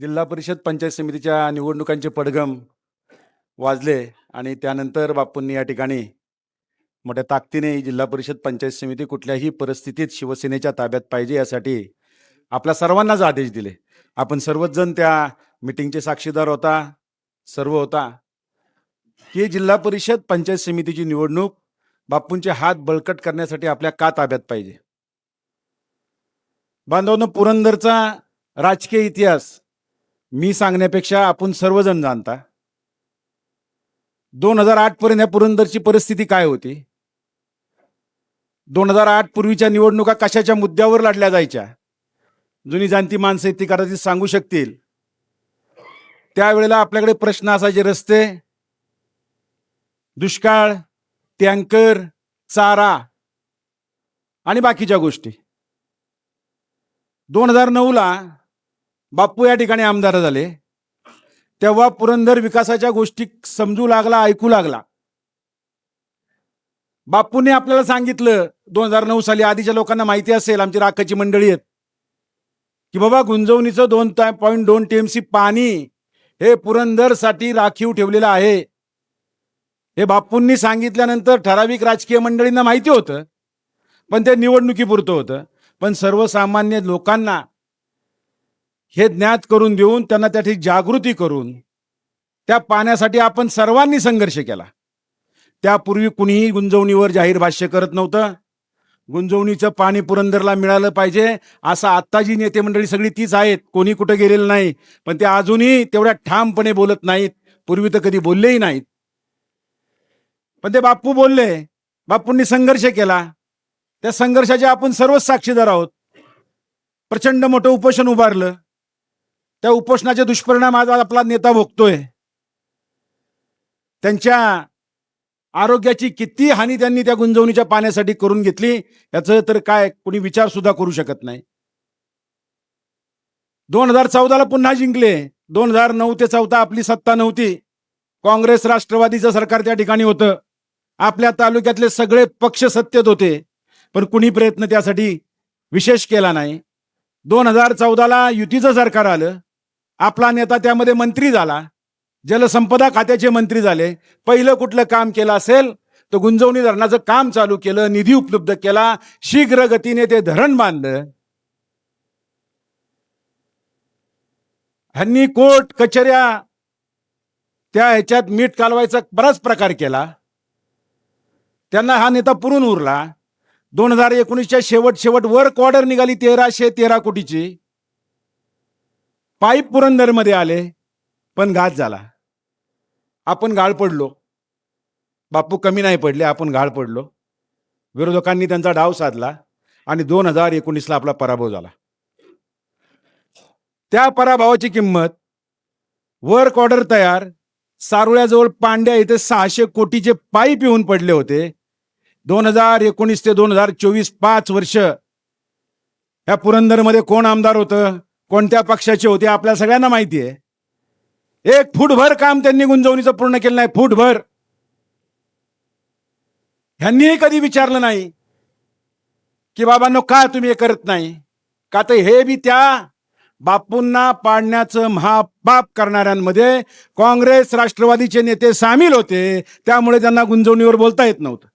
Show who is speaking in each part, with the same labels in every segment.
Speaker 1: जिल्हा परिषद पंचायत समितीच्या निवडणुकांचे पडगम वाजले आणि त्यानंतर बापूंनी या ठिकाणी मोठ्या ताकदीने ही जिल्हा परिषद पंचायत समिती कुठल्याही परिस्थितीत शिवसेनेच्या ताब्यात पाहिजे यासाठी आपल्या सर्वांनाच आदेश दिले. आपण सर्वच जण त्या मिटिंगचे साक्षीदार होता सर्व होता. ही जिल्हा परिषद पंचायत समितीची निवडणूक बापूंचे हात बळकट करण्यासाठी आपल्या का ताब्यात पाहिजे? बांधवांनो पुरंदरचा राजकीय इतिहास मी सांगण्यापेक्षा आपण सर्वजण जाणता. दोन हजार आठ पर्यंत या पुरंदरची परिस्थिती काय होती? दोन हजार आठ पूर्वीच्या निवडणुका कशाच्या मुद्द्यावर लढल्या जायच्या? जुनी जाणती माणसं आहेत ती कदाचित सांगू शकतील. त्यावेळेला आपल्याकडे प्रश्न असायचे रस्ते दुष्काळ टँकर चारा आणि बाकीच्या गोष्टी. दोन हजार नऊला बापू या ठिकाणी आमदार झाले. तेव्हा पुरंदर विकासाच्या गोष्टी समजू लागला ऐकू लागला. बापूने आपल्याला सांगितलं दोन हजार नऊ साली आधीच्या लोकांना माहिती असेल आमची राखाची मंडळी आहेत. की बाबा गुंजवणीचं दोन पॉईंट दोन टीएमसी पाणी हे पुरंदरसाठी राखीव ठेवलेलं आहे. हे बापूंनी सांगितल्यानंतर ठराविक राजकीय मंडळींना माहिती होतं. पण ते निवडणुकीपुरतं होतं. पण सर्वसामान्य लोकांना हे ज्ञात करून देऊन त्यांना त्याची जागृती करून त्या पाण्यासाठी आपण सर्वांनी संघर्ष केला. त्यापूर्वी कुणीही गुंजवणीवर जाहीर भाष्य करत नव्हतं. गुंजवणीचं पाणी पुरंदरला मिळालं पाहिजे असं आत्ता जी नेते मंडळी सगळी तीच आहेत. कोणी कुठं गेलेलं नाही पण ते अजूनही तेवढ्या ठामपणे बोलत नाहीत. पूर्वी तर कधी बोललेही नाहीत. पण ते बाप्पू बोलले बापूंनी संघर्ष केला. त्या संघर्षाचे आपण सर्वच साक्षीदार आहोत. प्रचंड मोठं उपोषण उभारलं. त्या उपोषणाचे दुष्परिणाम आज आपला नेता भोगतोय. त्यांच्या आरोग्याची किती हानी त्यांनी त्या गुंजवणीच्या पाण्यासाठी करून घेतली याचं तर काय कुणी विचार सुद्धा करू शकत नाही. दोन हजार चौदाला पुन्हा जिंकले. दोन हजार नऊ ते चौदा आपली सत्ता नव्हती. काँग्रेस राष्ट्रवादीचं सरकार त्या ठिकाणी होतं. आपल्या तालुक्यातले सगळे पक्ष सत्तेत होते पण कुणी प्रयत्न त्यासाठी विशेष केला नाही. दोन हजार चौदाला युतीचं सरकार आलं. आपला नेता त्यामध्ये मंत्री झाला. जलसंपदा खात्याचे मंत्री झाले. पहिलं कुठलं काम केलं असेल तर गुंजवणी धरणाचं काम चालू केलं निधी उपलब्ध केला शीघ्र गतीने ते धरण बांधलं. ह्यांनी कोर्ट कचऱ्या त्या ह्याच्यात मीठ कालवायचा बराच प्रकार केला. त्यांना हा नेता पुरून उरला. दोन हजार एकोणीसच्या शेवट शेवट वर्क ऑर्डर निघाली तेराशे तेरा कोटीची. पाईप पुरंदरमध्ये आले पण घात झाला. आपण गाळ पडलो. बापू कमी नाही पडले आपण गाळ पडलो. विरोधकांनी त्यांचा डाव साधला आणि दोन हजार एकोणीसला आपला पराभव झाला. त्या पराभवाची किंमत वर्क ऑर्डर तयार सारुळ्याजवळ पांड्या इथे सहाशे कोटीचे पाईप येऊन पडले होते. दोन हजार एकोणीस ते दोन हजार चोवीस पाच वर्ष या पुरंदरमध्ये कोण आमदार होतं? कोणत्या पक्षाचे होते आपल्या सगळ्यांना माहिती आहे. एक फूटभर काम त्यांनी गुंजवणीचं पूर्ण केलं नाही फूटभर. ह्यांनीही कधी विचारलं नाही की बाबांनो का तुम्ही हे करत नाही? का तर हे बी त्या बापूंना पाडण्याचं महापाप करणाऱ्यांमध्ये काँग्रेस राष्ट्रवादीचे नेते सामील होते त्यामुळे त्यांना गुंजवणीवर बोलता येत नव्हतं.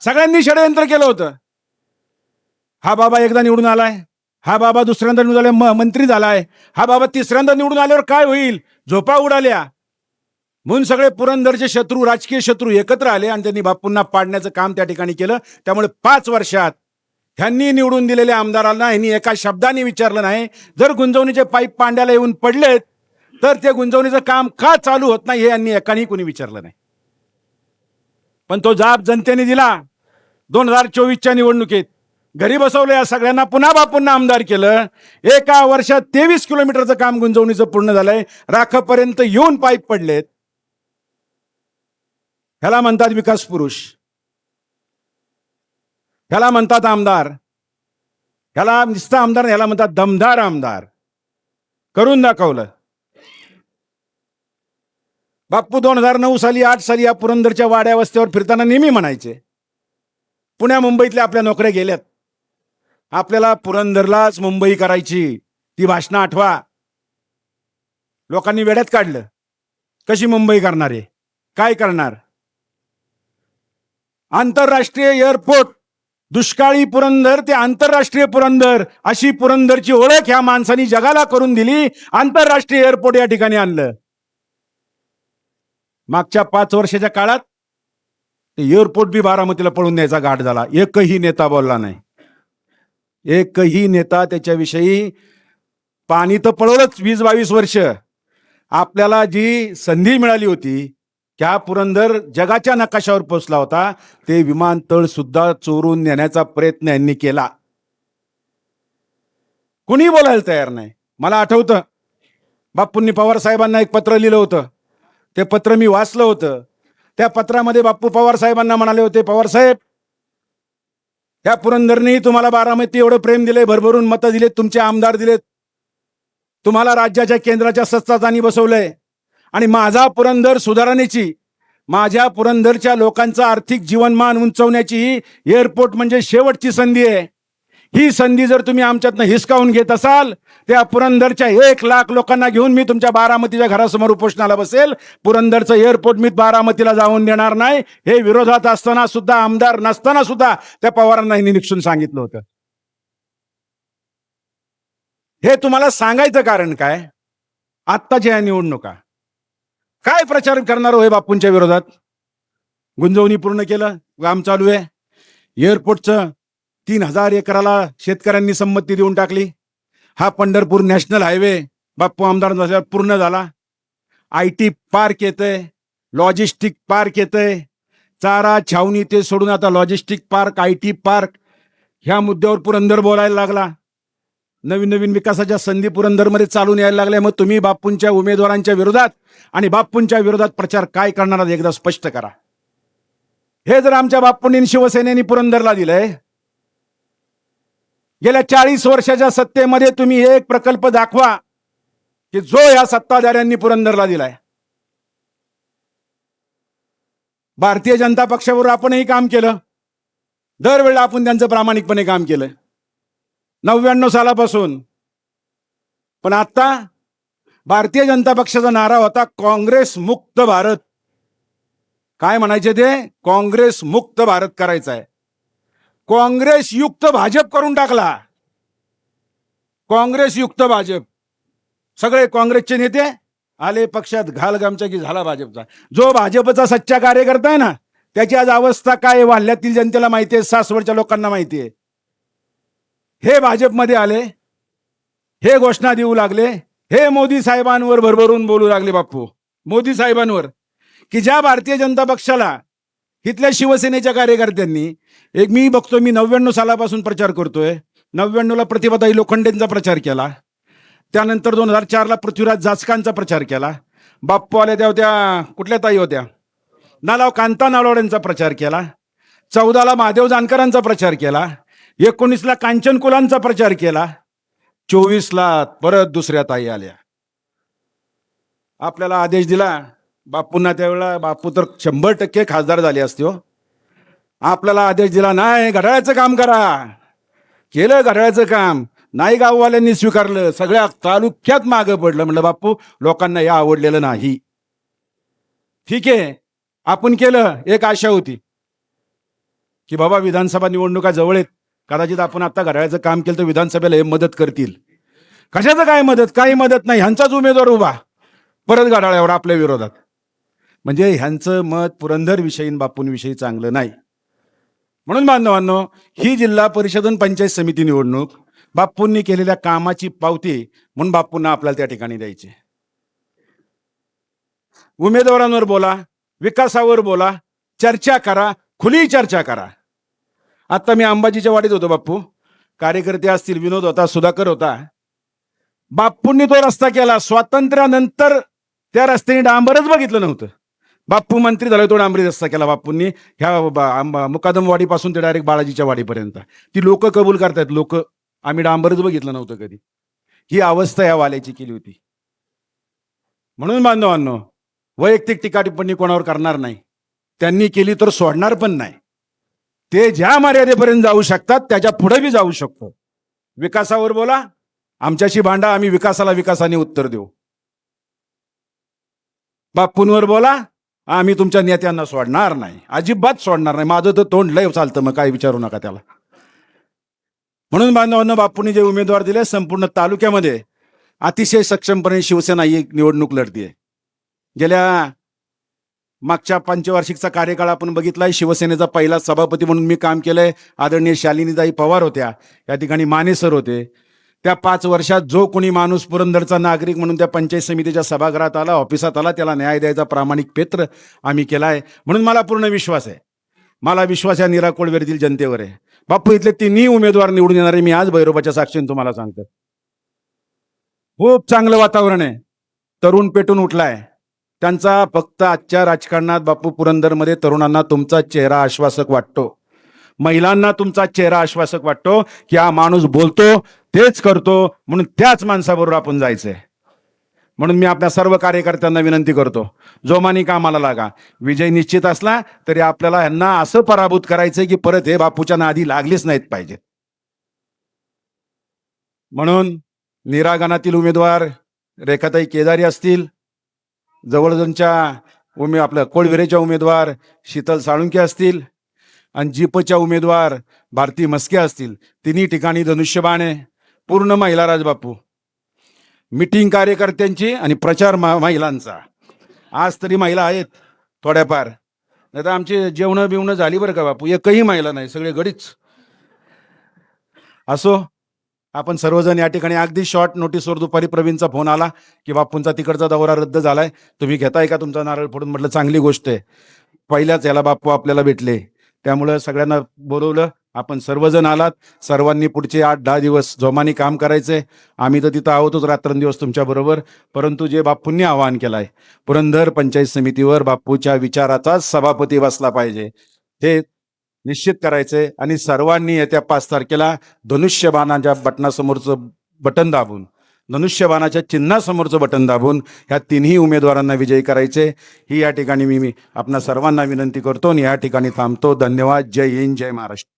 Speaker 1: सगळ्यांनी षडयंत्र केलं होतं. हा बाबा एकदा निवडून आलाय. हा बाबा दुसऱ्यांदा निवडून आलाय मंत्री झालाय. हा बाबा तिसऱ्यांदा निवडून आल्यावर काय होईल? झोपा उडाल्या. म्हणून सगळे पुरंदरचे शत्रू राजकीय शत्रू एकत्र आले आणि त्यांनी बापूंना पाडण्याचं काम त्या ठिकाणी केलं. त्यामुळे पाच वर्षात ह्यांनी निवडून दिलेल्या आमदारांना ह्यांनी एका शब्दाने विचारलं नाही. जर गुंजवणीचे पाईप पांड्याला येऊन पडलेत तर ते गुंजवणीचं काम का चालू होत नाही हे यांनी एकाने कोणी विचारलं नाही. पण तो जाब जनतेने दिला. दोन हजार चोवीसच्या निवडणुकीत घरी बसवलं या सगळ्यांना. पुन्हा बापूंना आमदार केलं. एका वर्षात तेवीस किलोमीटरचं काम गुंजवणीचं पूर्ण झालंय. राखपर्यंत येऊन पाईप पडलेत. ह्याला म्हणतात विकास पुरुष. ह्याला म्हणतात आमदार. ह्याला निस्ता आमदार ह्याला म्हणतात दमदार आमदार. करून दाखवलं. बाप्पू दोन हजार नऊ साली आठ साली या पुरंदरच्या वाड्या वस्त्यावर फिरताना नेहमी म्हणायचे. पुण्या मुंबईतल्या आपल्या नोकऱ्या गेल्यात. आपल्याला पुरंदरलाच मुंबई करायची. ती भाषणं आठवा. लोकांनी वेड्यात काढलं. कशी मुंबई करणार आहे? काय करणार? आंतरराष्ट्रीय एअरपोर्ट दुष्काळी पुरंदर ते आंतरराष्ट्रीय पुरंदर. अशी पुरंदरची ओळख ह्या माणसांनी जगाला करून दिली आंतरराष्ट्रीय एअरपोर्ट या ठिकाणी आणलं. मागच्या पाच वर्षाच्या काळात ते एअरपोर्ट बी बारामतीला पळून द्यायचा घाट झाला. एकही नेता बोलला नाही. एकही नेता त्याच्याविषयी पाणी तर पळवलंच वीस बावीस वर्ष. आपल्याला जी संधी मिळाली होती त्या पुरंदर जगाच्या नकाशावर पोचला होता ते विमानतळ सुद्धा चोरून नेण्याचा प्रयत्न यांनी केला. कुणी बोलायला तयार नाही? मला आठवतं बापूंनी पवार साहेबांना एक पत्र लिहिलं होतं. ते पत्र मी वाचलं होतं. त्या पत्रामध्ये बापू पवार साहेबांना म्हणाले होते पवार साहेब या पुरंदरनेही तुम्हाला बारामती एवढं प्रेम दिले भरभरून मतं दिलेत तुमचे आमदार दिलेत. तुम्हाला राज्याच्या केंद्राच्या सत्ताधानी बसवलंय. आणि माझा पुरंदर सुधारणेची माझ्या पुरंदरच्या लोकांचं आर्थिक जीवनमान उंचवण्याची ही एअरपोर्ट म्हणजे शेवटची संधी आहे. ही संधी जर तुम्ही आमच्यातनं हिसकावून घेत असाल त्या पुरंदरच्या एक लाख लोकांना घेऊन मी तुमच्या बारामतीच्या घरासमोर उपोषणाला बसेल. पुरंदरचं एअरपोर्ट मी बारामतीला जाऊन देणार नाही. हे विरोधात असताना सुद्धा आमदार नसताना सुद्धा त्या पवारांना यांनी निक्षून सांगितलं होतं. हे तुम्हाला सांगायचं कारण काय? आत्ताच्या या निवडणुका. काय प्रचार करणार हो हे बापूंच्या विरोधात? गुंजवणी पूर्ण केलं काम चालू आहे. एअरपोर्टचं तीन हजार एकराला शेतकऱ्यांनी संमती देऊन टाकली. हा पंढरपूर नॅशनल हायवे बाप्पू आमदार झाल्यावर पूर्ण झाला. आय टी पार्क येतंय लॉजिस्टिक पार्क येतंय चारा छावणी ते सोडून आता logistic park I T park ह्या मुद्द्यावर पुरंदर बोलायला लागला. नवीन नवीन विकासाच्या संधी पुरंदरमध्ये चालून यायला लागल्या. मग तुम्ही बापूंच्या उमेदवारांच्या विरोधात आणि बापूंच्या विरोधात प्रचार काय करणार एकदा स्पष्ट करा. हे जर आमच्या बापूंनी शिवसेनेने पुरंदरला दिलंय गेल्या चाळीस वर्षाच्या सत्तेमध्ये तुम्ही एक प्रकल्प दाखवा की जो या सत्ताधाऱ्यांनी पुरंदरला दिलाय. भारतीय जनता पक्षावर आपणही काम केलं. दरवेळेला आपण त्यांचं प्रामाणिकपणे काम केलं. नव्याण्णव सालापासून. पण आता भारतीय जनता पक्षाचा नारा होता काँग्रेस मुक्त भारत. काय म्हणायचे ते? काँग्रेस मुक्त भारत करायचा आहे. काँग्रेस युक्त भाजप करून टाकला. काँग्रेस युक्त भाजप. सगळे काँग्रेसचे नेते आले पक्षात घाल गामचा की झाला भाजपचा. जो भाजपचा सच्चा कार्यकर्ता आहे ना त्याची आज अवस्था काय वाल्ह्यातील जनतेला माहिती आहे सासवडच्या लोकांना माहिती आहे. हे भाजपमध्ये आले हे घोषणा देऊ लागले हे मोदी साहेबांवर भरभरून बोलू लागले बापू. मोदी साहेबांवर. की ज्या भारतीय जनता पक्षाला इथल्या शिवसेनेच्या कार्यकर्त्यांनी एक मी बघतो मी नव्याण्णव सालापासून प्रचार करतोय. नव्याण्णवला प्रतिभाताई लोखंडेंचा प्रचार केला. त्यानंतर दोन हजार चारला पृथ्वीराज जाचकांचा प्रचार केला. बाप्पू आल्या त्या होत्या कुठल्या ताई होत्या? नालाव कांता नालवड्यांचा प्रचार केला. चौदाला महादेव जानकरांचा प्रचार केला. एकोणीसला कांचन कुलांचा प्रचार केला. चोवीसला परत दुसऱ्या ताई आल्या. आपल्याला आदेश दिला. बापूंना त्यावेळेला बापू तर शंभर टक्के खासदार झाले असते हो. आपल्याला आदेश दिला नाही घड्याळाचं काम करा. केलं घड्याळाचं काम. नाही गाववाल्यांनी स्वीकारलं. सगळ्या तालुक्यात मागं पडलं. म्हणलं बापू लोकांना हे आवडलेलं नाही. ठीक आहे. आपण केलं. एक आशा होती की बाबा विधानसभा निवडणुका जवळ आहेत. कदाचित आपण आता घड्याळाचं काम केलं तर विधानसभेला हे मदत करतील. कशाचं काय मदत? काही मदत नाही. ह्यांचाच उमेदवार उभा. परत घड्याळ्यावर आपल्या विरोधात. म्हणजे ह्यांचं मत पुरंदरविषयी बापूंविषयी चांगलं नाही. म्हणून बांधवांनो ही जिल्हा परिषद आणि पंचायत समिती निवडणूक बापूंनी केलेल्या कामाची पावती म्हणून बापूंना आपल्याला त्या ठिकाणी द्यायची उमेदवारांवर बोला विकासावर बोला चर्चा करा खुली चर्चा करा. आता मी अंबाजीच्या वाडीत होतो बाप्पू. कार्यकर्ते असतील विनोद होता सुधाकर होता. बापूंनी तो रस्ता केला. स्वातंत्र्यानंतर त्या रस्त्याने डांबरच बघितलं नव्हतं. बाप्पू मंत्री झाले तो डांबरी रस्ता केला बाप्पूंनी. ह्या मुकादमवाडीपासून आंबा- ते डायरेक्ट बाळाजीच्या वाडीपर्यंत ती लोक कबूल करतायत लोक. आम्ही डांबरच बघितलं नव्हतं कधी. ही अवस्था या वाल्याची केली होती. म्हणून बांधवांनो वैयक्तिक टीका टिप्पणी कोणावर करणार नाही. त्यांनी केली तर सोडणार पण नाही. ते ज्या मर्यादेपर्यंत जाऊ शकतात त्याच्या पुढे बी जाऊ शकतो. विकासावर बोला. आमच्याशी भांडा आम्ही विकासाला विकासाने उत्तर देऊ. बाप्पूंवर बोला. आम्ही तुमच्या नेत्यांना सोडणार नाही. अजिबात सोडणार नाही. माझं तर तोंड लय चालतं मग काय विचारू नका त्याला. म्हणून बांधवांना बापूंनी जे उमेदवार दिले संपूर्ण तालुक्यामध्ये अतिशय सक्षमपणे शिवसेना ही निवडणूक लढतीये गेल्या मागच्या पंचवार्षिकचा कार्यकाळ आपण बघितलाय शिवसेनेचा पहिला सभापती म्हणून मी काम केलंय. आदरणीय शालिनीताई पवार होत्या. या ठिकाणी माने सर होते. त्या पाच वर्षात जो कोणी माणूस पुरंदरचा नागरिक म्हणून त्या पंचायत समितीच्या सभागृहात आला ऑफिसात आला त्याला न्याय द्यायचा प्रामाणिक पेत्र आम्ही केलाय. म्हणून मला पूर्ण विश्वास आहे. मला विश्वास या निराकोळवेरीतील जनतेवर आहे. बापू इथले तिन्ही उमेदवार निवडून येणारे मी आज भैरोबाच्या साक्षीने तुम्हाला सांगतो खूप चांगलं वातावरण आहे. तरुण पेटून उठलाय. त्यांचा फक्त आजच्या राजकारणात बापू पुरंदरमध्ये तरुणांना तुमचा चेहरा आश्वासक वाटतो. महिलांना तुमचा चेहरा आश्वासक वाटतो की हा माणूस बोलतो तेच करतो म्हणून त्याच माणसाबरोबर आपण जायचंय. म्हणून मी आपल्या सर्व कार्यकर्त्यांना विनंती करतो जोमानी कामाला लागा विजय निश्चित असला तरी आपल्याला यांना असं पराभूत करायचंय की परत हे बापूच्या नादी लागलीच नाहीत पाहिजे म्हणून निरागणातील उमेदवार रेखाताई केदारी असतील जवळजवळच्या उमे आपल्या कोळविरेच्या उमेदवार शीतल साळुंके असतील आणि जीपच्या उमेदवार भारती मस्के असतील तिन्ही ठिकाणी धनुष्यबाण. आहे पूर्ण महिला राजबापू. मिटिंग कार्यकर्त्यांची आणि प्रचार मा- महिलांचा. आज तरी महिला आहेत थोड्याफार. नाही तर आमची जेवणं बिवणं झाली बरं का बापू? एकही महिला नाही सगळे गडीच असो आपण सर्वजण या ठिकाणी अगदी शॉर्ट नोटीसवर दुपारी प्रवीणचा फोन आला की बापूंचा तिकडचा दौरा रद्द झालाय. तुम्ही घेताय का तुमचा नारळ फोडून? म्हटलं चांगली गोष्ट आहे. पहिल्याच याला बापू आपल्याला भेटले. त्यामुळं सगळ्यांना बोलवलं. आपण सर्वजण आलात. सर्वांनी पुढचे आठ दहा दिवस जोमाने काम करायचंय. आम्ही तर तिथं आहोतच रात्रंदिवस तुमच्या बरोबर. परंतु जे बापूंनी आवाहन केलंय पुरंदर पंचायत समितीवर बापूच्या विचाराचाच सभापती बसला पाहिजे. हे निश्चित करायचंय आणि सर्वांनी येत्या पाच तारखेला धनुष्यबाणाच्या बटनासमोरचं बटन दाबून धनुष्यबाणाच्या चिन्हासमोरचं बटन दाबून ह्या तिन्ही उमेदवारांना विजयी करायचे. ही या ठिकाणी मी मी आपणा सर्वांना विनंती करतो आणि या ठिकाणी थांबतो. धन्यवाद. जय हिंद. जय महाराष्ट्र.